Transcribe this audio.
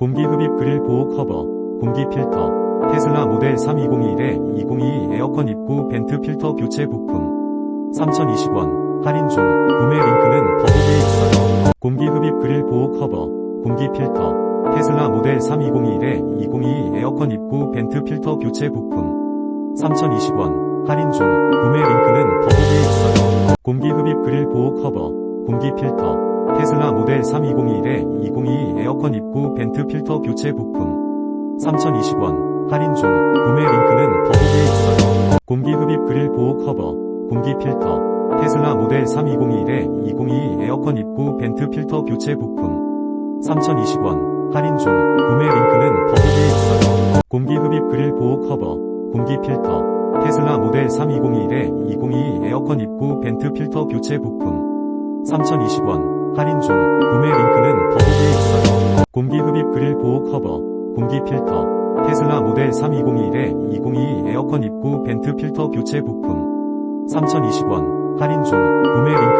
공기 흡입 그릴 보호 커버, 공기 필터, 테슬라 모델 3 2021에 2022 에어컨 입구 벤트 필터 교체 부품 3,020원 할인 중 구매 링크는 더보기에 있어요. 공기 흡입 그릴 보호 커버, 공기 필터, 테슬라 모델 3 2021에 2022 에어컨 입구 벤트 필터 교체 부품 3,020원 할인 중 구매 링크는 더보기에 있어요. 공기 흡입 그릴 보호 커버, 공기 필터, 테슬라 모델 3 2021에 2022 에어컨 입구 벤트 필터 교체 부품. 3,020원. 할인 중. 구매 링크는 더보기에 있어요. 공기 흡입 그릴 보호 커버, 공기 필터, 테슬라 모델 3 2021에 2022 에어컨 입구 벤트 필터 교체 부품. 3,020원. 할인 중. 구매 링크는 더보기에 있어요. 공기 흡입 그릴 보호 커버, 공기 필터, 테슬라 모델 3 2021에 2022 에어컨 입구 벤트 필터 교체 부품. 3,020원 할인 중 구매 링크는 더보기에 있어요. 공기 흡입 그릴 보호 커버, 공기 필터, 테슬라 모델 3 2021에 2022 에어컨 입구 벤트 필터 교체 부품 3,020원 할인 중 구매 있어요.